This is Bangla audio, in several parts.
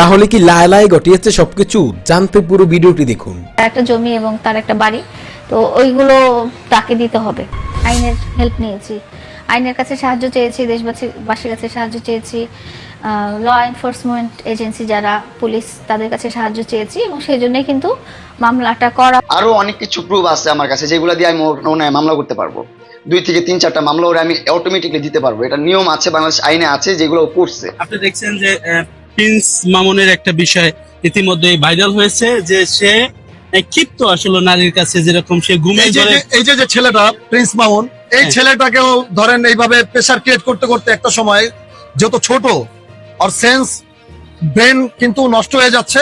তাহলে কি লায়লায় ঘটিয়েছে সবকিছু? জানতে পুরো ভিডিওটি দেখুন। একটা জমি এবং তার একটা বাড়ি তো ওইগুলো তাকে দিতে হবে। আইনের হেল্প নিয়েছি। আইনের কাছে সাহায্য চেয়েছি দেশবাসীর কাছে সাহায্য চেয়েছি ল এনফোর্সমেন্ট এজেন্সি যারা পুলিশ তাদের কাছে সাহায্য চেয়েছি এবং সেই জন্যই কিন্তু মামলাটা করা। আরও অনেক কিছু প্রুফ আছে আমার কাছে যেগুলো দিয়ে আমি ওনায় মামলা করতে পারব। দুই থেকে তিন চারটা মামলা ওরা আমি অটোমেটিকলি দিতে পারব। এটা নিয়ম আছে বাংলাদেশ আইনে আছে যেগুলো করছে। আপনি দেখছেন যে প্রিন্স মামুনের একটা বিষয় ইতিমধ্যে ভাইরাল হয়েছে যে সে ক্ষিপ্ত আসলে নারীর কাছে যেরকম সে ঘুমে এই যে ছেলেটা প্রিন্স মামুন এই হ্যাঁ। ছেলেটাকেও ধরেন এইভাবে প্রেসার ক্রিয়েট করতে করতে একটা সময় যত ছোট আর সেন্স ব্রেন কিন্তু নষ্ট হয়ে যাচ্ছে।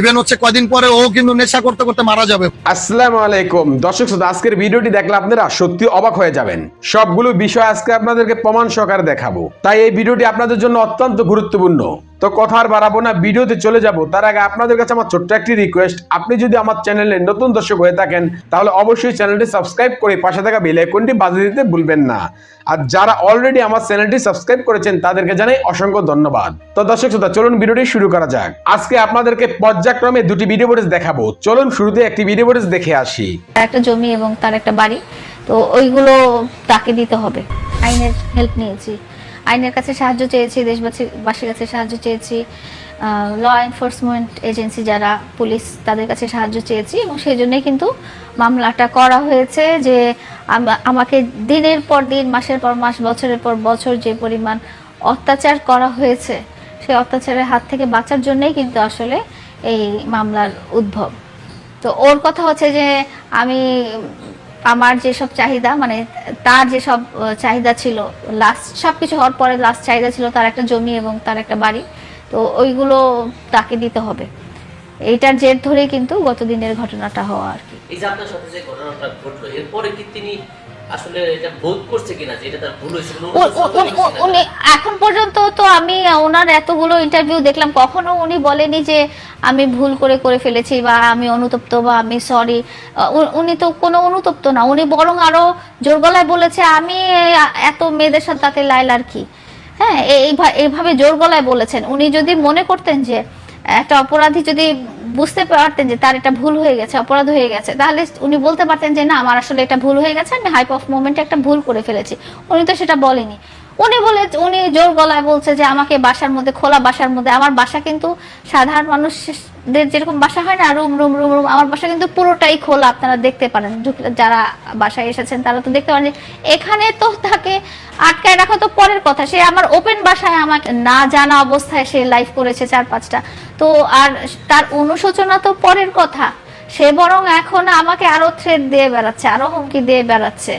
ইভেন হচ্ছে কয়দিন পরে ও কিন্তু নেশা করতে করতে মারা যাবে। আসসালামু আলাইকুম। দর্শক শ্রোতা আজকের ভিডিওটি দেখলে আপনারা সত্যি অবাক হয়ে যাবেন। সবগুলো বিষয় আজকে আপনাদেরকে প্রমাণ সহকারে দেখাবো। তাই এই ভিডিওটি আপনাদের জন্য অত্যন্ত গুরুত্বপূর্ণ। তো কথা আর বাড়াবো না, ভিডিওতে চলে যাব। তার আগে আপনাদের কাছে আমার ছোট্ট একটি রিকোয়েস্ট আপনি যদি আমার চ্যানেলে নতুন দর্শক হয়ে থাকেন, তাহলে অবশ্যই চ্যানেলটি সাবস্ক্রাইব করে পাশে থাকা বেল আইকনটি বাজিয়ে দিতে ভুলবেন না। আর যারা অলরেডি আমার চ্যানেলটি সাবস্ক্রাইব করেছেন, তাদেরকে জানাই অসংখ্য ধন্যবাদ। তো দর্শক শ্রোতা, চলুন ভিডিওটি শুরু করা যাক। আজকে আপনাদেরকে পর্যায়ক্রমে দুটি ভিডিও ফুটেজ দেখাবো। চলুন শুরুতে একটি ভিডিও ফুটেজ দেখে আসি। একটা জমি এবং তার একটা বাড়ি। তো ওইগুলো তাকে দিতে হবে। আইনের হেল্প নিয়েছি। আইনের কাছে সাহায্য চেয়েছি দেশবাসীর কাছে সাহায্য চেয়েছি ল এনফোর্সমেন্ট এজেন্সি যারা, পুলিশ তাদের কাছে সাহায্য চেয়েছি এবং সেই জন্যই কিন্তু মামলাটা করা হয়েছে যে আম- আমাকে দিনের পর দিন, মাসের পর মাস, বছরের পর বছর যে পরিমাণ অত্যাচার করা হয়েছে, সেই অত্যাচারের হাত থেকে বাঁচার জন্যই কিন্তু আসলে এই মামলার উদ্ভব। তো ওর কথা হচ্ছে যে আমি আমার যেসব চাহিদা মানে তার যেসব চাহিদা ছিল লাস্ট সব কিছু হওয়ার পরে লাস্ট চাহিদা ছিল তার একটা জমি এবং তার একটা বাড়ি। তো ওইগুলো তাকে দিতে হবে। এইটার জের ধরেই কিন্তু গত দিনের ঘটনাটা হওয়া আর কি। এই যে আপনার সাথে যে ঘটনাটা ঘটলো, এরপরে কি তিনি আসলে এটা বোধ করছে কিনা যে এটা তার ভুল হয়েছে উনি- এখন পর্যন্ত তো আমি ওনার এতগুলো ইন্টারভিউ দেখলাম কখনো উনি বলেনি যে আমি ভুল করে করে ফেলেছি বা আমি অনুতপ্ত বা আমি সরি উনি তো কোনো অনুতপ্ত না উনি বরং আরও জোর গলায় বলেছে আমি এত মেয়েদের সাথে তাতে লাইলার কি? হ্যাঁ এই- এইভা- এইভাবে জোর গলায় বলেছেন। উনি যদি মনে করতেন যে একটা অপরাধী যদি বুঝতে পারতেন যে তার এটা ভুল হয়ে গেছে, অপরাধ হয়ে গেছে। তাহলে উনি বলতে পারতেন যে, না, আমার আসলে এটা ভুল হয়ে গেছে, আমি হাইপ অফ মোমেন্টে একটা ভুল করে ফেলেছি। উনি তো সেটা বলেনি। উনি বলে, উনি জোর গলায় বলছে যে আমাকে বাসার মধ্যে, খোলা বাসার মধ্যে, আমার বাসা কিন্তু সাধারণ মানুষদের যেরকম বাসা হয় না, রুম রুম রুম রুম, আমার বাসা কিন্তু পুরোটাই খোলা, আপনারা দেখতে পারেন যারা বাসায় এসেছেন তারা তো দেখতে পারেন। এখানে তো তাকে আটকায় রাখা তো পরের কথা, সে আমার ওপেন বাসায় আমাকে না জানা অবস্থায় সে লাইভ করেছে চার পাঁচটা। তো আর তার অনুশোচনা তো পরের কথা, সে বরং এখন আমাকে আরও থ্রেট দিয়ে বেড়াচ্ছে, আরও হুমকি দিয়ে বেড়াচ্ছে।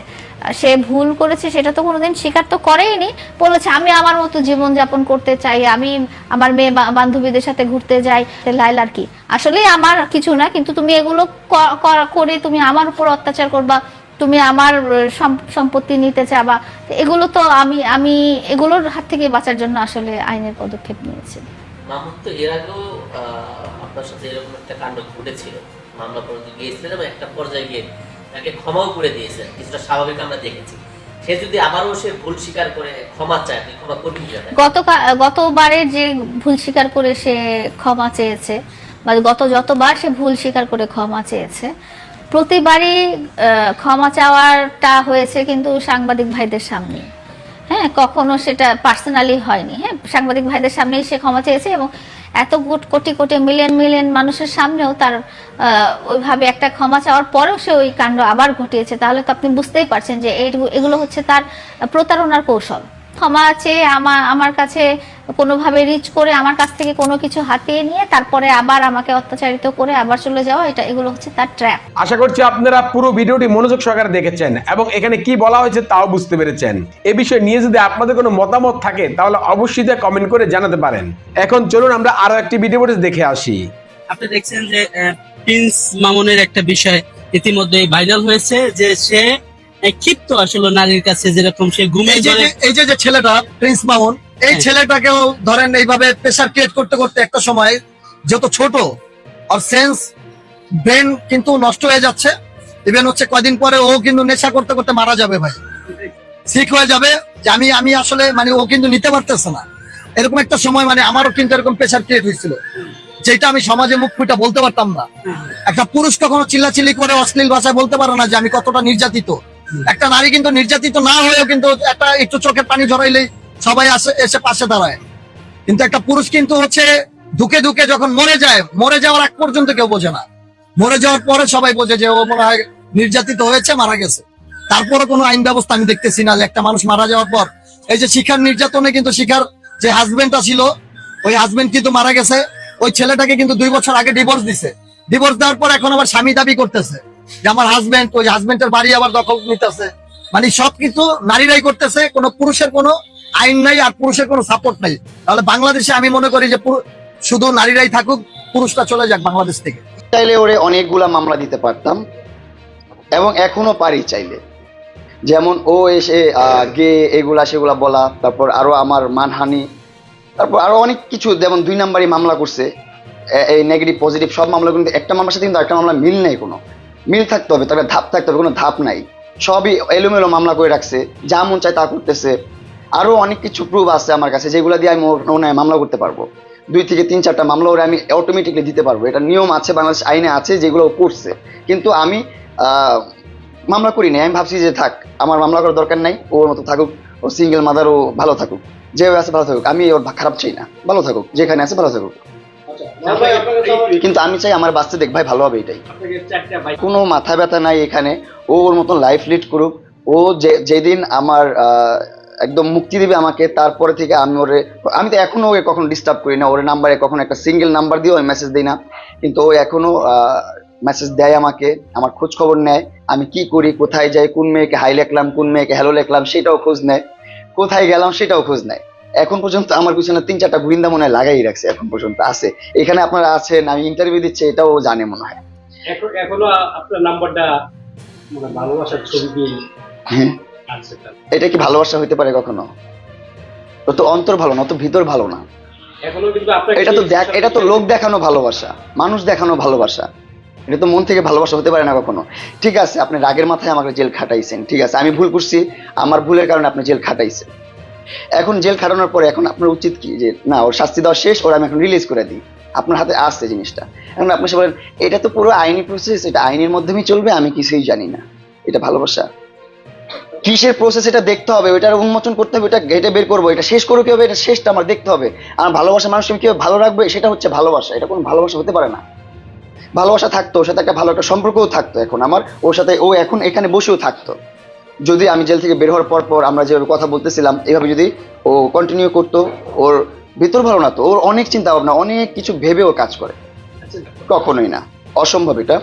সে ভুল করেছে সেটা তো কোনোদিন স্বীকার তো করেইনি। বলেছে, আমি আমার মতো জীবন যাপন করতে চাই, আমি আমার মেয়ে বান্ধবীদের সাথে ঘুরতে যাই লাইলার কি। আসলে আমার কিছু না, কিন্তু তুমি এগুলো করে তুমি আমার উপর অত্যাচার করবা, তুমি আমার সম্পত্তি নিতে চাবা। এগুলো তো আমি আমি এগুলোর হাত থেকে বাঁচার জন্য আসলে আইনের পদক্ষেপ নিয়েছি। আপনার সাথে এরকম একটা কাণ্ড ঘটেছিল। মামলা পর্যন্ত গিয়েছিলেন একটা পর্যায়ে গিয়ে তাকে ক্ষমাও করে দিয়েছেন, কিছুটা স্বাভাবিক আমরা দেখেছি। সে যদি আবারও সে ভুল স্বীকার করে ক্ষমা চায় ক্ষমা করবেন কিনা গত গতবারের যে ভুল স্বীকার করে সে ক্ষমা চেয়েছে, বা গত যতবার সে ভুল স্বীকার করে ক্ষমা চেয়েছে, প্রতিবারই ক্ষমা চাওয়ারটা হয়েছে কিন্তু সাংবাদিক ভাইদের সামনে। হ্যাঁ কখনো সেটা পার্সোনালি হয়নি। হ্যাঁ সাংবাদিক ভাইদের সামনেই সে ক্ষমা চেয়েছে এবং এত কোট- কোটি মিলিয়ন মিলিয়ন মানুষের সামনেও তার ওইভাবে একটা ক্ষমা চাওয়ার পরেও সে ওই কাণ্ড আবার ঘটিয়েছে। তাহলে তো আপনি বুঝতেই পারছেন যে এগুলো হচ্ছে তার প্রতারণার কৌশল। ক্ষমা চেয়ে আমার আমার কাছে কোনোভাবে রিচ করে আমার কাছ থেকে কোনো কিছু হাতিয়ে নিয়ে তারপরে আবার আমাকে অত্যাচারিত করে আবার চলে যাওয়া এটা এগুলো হচ্ছে তার ট্র্যাপ আশা করছি আপনারা পুরো ভিডিওটি মনোযোগ সহকারে দেখেছেন এবং এখানে কি বলা হয়েছে তাও বুঝতে পেরেছেন। এ বিষয়ে নিয়ে যদি আপনাদের কোনো মতামত থাকে তাহলে অবশ্যই তা কমেন্ট করে জানাতে পারেন। এখন চলুন আমরা আরও একটি ভিডিও ফুটেজ দেখে আসি। আপনি দেখছেন যে প্রিন্স মামুনের একটা বিষয় ইতিমধ্যে ভাইরাল হয়েছে যে সে ক্ষিপ্ত আসলে নারীর কাছে যেরকম সে ঘুমে এই যে এই যে যে ছেলেটা প্রিন্স মামুন এই হ্যাঁ। ছেলেটাকেও ধরেন এইভাবে প্রেসার ক্রিয়েট করতে করতে একটা সময় যত ছোট আর সেন্স ব্রেন কিন্তু নষ্ট হয়ে যাচ্ছে। ইভেন হচ্ছে কয়দিন পরে ও কিন্তু নেশা করতে করতে মারা যাবে ভাই। ঠিক হয়ে যাবে যে আমি আমি আসলে মানে ও কিন্তু নিতে পারতেছে না। এরকম একটা সময় মানে আমারও কিন্তু এরকম প্রেশার ক্রিয়েট হয়েছিল। যেটা আমি সমাজে মুখ ফুটা বলতে পারতাম না। একটা পুরুষ কখনো চিল্লাচিল্লি করে অশ্লীল ভাষায় বলতে পারে না যে আমি কতটা নির্যাতিত। একটা নারী কিন্তু নির্যাতিত না হয়েও কিন্তু একটা একটু চোখের পানি ঝরাইলেই সবাই আসে, এসে পাশে দাঁড়ায়। কিন্তু একটা পুরুষ কিন্তু হচ্ছে ধুকে ধুকে যখন মরে যায়, মরে যাওয়ার আগ পর্যন্ত কেউ বোঝে না। মরে যাওয়ার পরে সবাই বোঝে যে ও মনে হয় নির্যাতিত হয়েছে, মারা গেছে। তারপরে কোনো আইন ব্যবস্থা আমি দেখতেছি না যে একটা মানুষ মারা যাওয়ার পর। এই যে শিখার নির্যাতনে কিন্তু শিখার যে হাজবেন্ডটা ছিল, ওই হাজবেন্ড কিন্তু মারা গেছে। ওই ছেলেটাকে কিন্তু দুই বছর আগে ডিভোর্স দিছে। ডিভোর্স দেওয়ার পর এখন আবার স্বামী দাবি করতেছে যে আমার হাজবেন্ড ওই হাজবেন্ডের বাড়ি আবার দখল নিতেছে। মানে সবকিছু নারীরাই করতেছে, কোনো পুরুষের কোনো আইন নাই আর পুরুষের কোনো সাপোর্ট নাই। তাহলে বাংলাদেশে আমি মনে করি যে শুধু নারীরাই থাকুক পুরুষটা চলে যাক বাংলাদেশ থেকে। চাইলে ওরে অনেকগুলা মামলা দিতে পারতাম, এবং এখনও পারি চাইলে। যেমন ও এসে গে, এগুলা সেগুলা বলা, তারপর আরও আমার মানহানি, তারপর আরও অনেক কিছু, যেমন দুই নাম্বারই মামলা করছে এই নেগেটিভ পজিটিভ সব মামলা কিন্তু একটা মামলার সাথে কিন্তু একটা মামলা মিল নেই কোনো। মিল থাকতে হবে, তবে ধাপ থাকতে হবে, কোনো ধাপ নাই। সবই এলোমেলো মামলা করে রাখছে, যা মন চায় তা করতেছে। আরও অনেক কিছু প্রুফ আছে আমার কাছে যেগুলো দিয়ে আমি ওর- ওনায় মামলা করতে পারব। দুই থেকে তিন চারটা মামলা ওরা আমি অটোমেটিকলি দিতে পারব। এটা নিয়ম আছে বাংলাদেশ আইনে আছে যেগুলো ও করছে। কিন্তু আমি মামলা করি নাই। আমি ভাবছি যে থাক আমার মামলা করার দরকার নাই। ওর মতো থাকুক ও সিঙ্গেল মাদার ও ভালো থাকুক। যেভাবে আছে ভালো থাকুক। আমি ওর খারাপ চাই না। ভালো থাকুক। যেখানে আছে ভালো থাকুক। কিন্তু আমি চাই আমার বাচ্চা দেখ ভাই ভালো হবে এটাই। কোনো মাথা ব্যথা নাই এখানে। ও ওর মতন লাইফ লিড করুক। ও যে যেদিন আমার আহ, একদম মুক্তি দিবে আমাকে তারপরে থেকে আমি ওরে আমি তো এখনও ওকে কখনো ডিস্টার্ব করি না ওর নাম্বারে কখনো একটা সিঙ্গেল নাম্বার দিয়েও আমি মেসেজ দিই না। কিন্তু ও এখনও মেসেজ দেয় আমাকে আমার খোঁজ খবর নেয় আমি কি করি কোথায় যাই কোন মেয়েকে হাই লেখলাম কোন মেয়েকে হ্যালো লেখলাম সেটাও খোঁজ নেয়। কোথায় গেলাম সেটাও খোঁজ নেয়। এখন পর্যন্ত আমার পিছনে তিন চারটা গুইন্দা মনে হয় লাগাই রাখছে এখন পর্যন্ত আছে। এখানে আপনারা আছেন আমি ইন্টারভিউ দিচ্ছি এটাও ও জানে মনে হয়। এখনও আপনার নাম্বারটা মানে ভালোবাসার ছবি দিয়ে হ্যাঁ। এটা কি ভালোবাসা হইতে পারে কখনো? ও তো অন্তর ভালো না তো ভিতর ভালো না। এটা তো দেখ এটা তো লোক দেখানো ভালোবাসা মানুষ দেখানো ভালোবাসা। এটা তো মন থেকে ভালোবাসা হতে পারে না কখনো। ঠিক আছে আপনি রাগের মাথায় আমাকে জেল খাটাইছেন ঠিক আছে। আমি ভুল করছি আমার ভুলের কারণে আপনি জেল খাটাইছেন। এখন জেল খাটানোর পরে এখন আপনার উচিত কি? যে না ওর শাস্তি দেওয়া শেষ ওর আমি এখন রিলিজ করে দিই। আপনার হাতে আসছে জিনিসটা। এখন আপনি সে বলেন এটা তো পুরো আইনি প্রসেস এটা আইনের মাধ্যমেই চলবে আমি কিছুই জানি না। এটা ভালোবাসা? কিসের প্রসেস এটা দেখতে হবে ওইটার উন্মোচন করতে হবে এটা ঘেটে বের করব, এটা শেষ করব কীভাবে, এটা শেষটা আমার দেখতে হবে। আমার ভালোবাসা মানুষকে কীভাবে ভালো রাখবে, সেটা হচ্ছে ভালোবাসা, এটা কোনো ভালোবাসা হতে পারে না। ভালোবাসা থাকতো, ওর সাথে একটা ভালো একটা সম্পর্কও থাকতো এখন, আমার, ওর সাথে ও এখন এখানে বসেও থাকতো। যদি আমি জেল থেকে বের হওয়ার পর পর আমরা যেভাবে কথা বলতেছিলাম, এভাবে যদি ও কন্টিনিউ করতো, ওর ভিতর ভালো না তো, ওর অনেক চিন্তা ভাবনা অনেক কিছু ভেবে ও কাজ করে। কখনোই না, অসম্ভব এটা।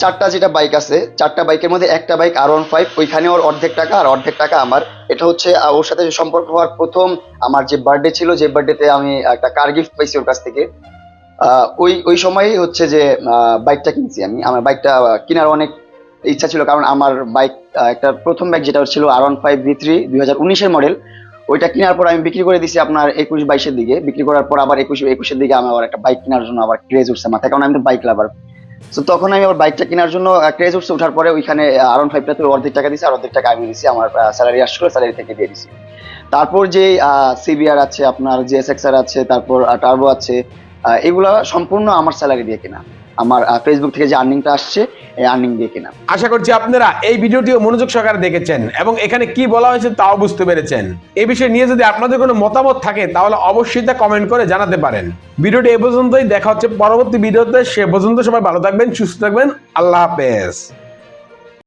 চারটা যেটা বাইক আছে, চারটা বাইকের মধ্যে একটা বাইক আর ওয়ান ফাইভ ওইখানে ওর অর্ধেক টাকা আর অর্ধেক টাকা আমার। এটা হচ্ছে ওর সাথে সম্পর্ক হওয়ার প্রথম আমার যে বার্থডে ছিল, যে বার্থডেতে আমি একটা কার গিফট পাইছি ওর কাছ থেকে। ওই ওই সময়ই হচ্ছে যে বাইকটা কিনছি আমি। আমার বাইকটা কেনার অনেক ইচ্ছা ছিল, কারণ আমার বাইক একটা প্রথম বাইক যেটা ছিল R one five V three দুই হাজার উনিশের মডেল ওইটা কেনার পর আমি বিক্রি করে দিছি আপনার একুশ বাইশের দিকে। বিক্রি করার পর আবার একুশ, একুশের দিকে আমি আবার একটা বাইক কেনার জন্য আবার ক্রেজ উঠছে মাথায়, কারণ আমি তো বাইক লাভার তো তখন আমি আমার বাইকটা কেনার জন্য ক্রেজ উঠছে। ওঠার পরে ওইখানে আরন ফাইভটা তো অর্ধেক টাকা দিয়েছি আর অর্ধেক টাকা আমি দিয়েছি আমার স্যালারি আসছিল স্যালারি থেকে দিয়ে দিছি। তারপর যে সিবিআর আছে আপনার জিএসএক্সআর আছে, তারপর টার্বো আছে এগুলা সম্পূর্ণ আমার স্যালারি দিয়ে কেনা। আমার ফেসবুক থেকে যে আর্নিংটা আসছে, এই আর্নিং দিয়ে কেনা। আশা করছি আপনারা এই ভিডিওটিও মনোযোগ সহকারে দেখেছেন এবং এখানে কি বলা হয়েছে তাও বুঝতে পেরেছেন। এই বিষয়ে নিয়ে যদি আপনাদের কোনো মতামত থাকে, তাহলে অবশ্যই তা কমেন্ট করে জানাতে পারেন। ভিডিওটি এ পর্যন্তই, দেখা হচ্ছে পরবর্তী ভিডিওতে। সে পর্যন্ত সবাই ভালো থাকবেন, সুস্থ থাকবেন। আল্লাহ হাফেজ।